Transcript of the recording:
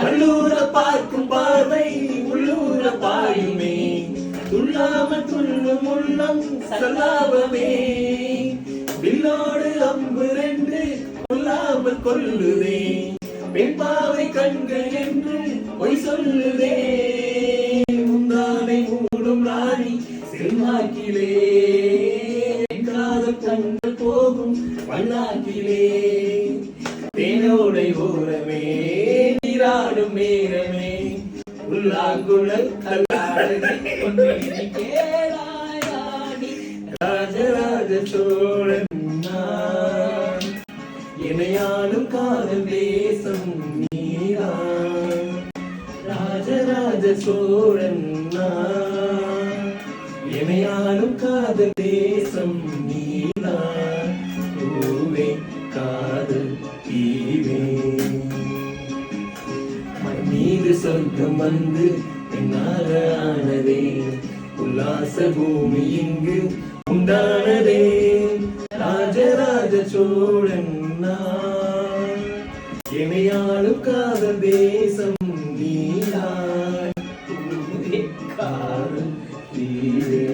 கல்லூர பார்க்கும் பார்வை உள்ளூர பாயுமே துள்ளாம துள்ளும் உள்ளம் சல்லாபமே. வில்லோடு அம்பு ரெண்டு கொல்லாமல் கொல்லுதே. பெண் பாவை கண்கள் என்று பொய் சொல்லுதே. முந்தானை மூடும் ராணி செல்வாக்கிலே. காதல் கண்கள் போகும் பல்லாக்கிலே தேனோடை ஓரமே. உள்ளாங்குழல் ராஜராஜ சோழன் நான். காதல் தேசம் நீதான் ராஜராஜ சோழன் நான். காதல் தேசம் நீரு சொர்க்கம் வந்து என்னாலானதே உல்லாச பூமி இங்கு உண்டானதே. ராஜராஜ சோழன் இணையாளும் காதல் தேசம் நீ காதல் தீரே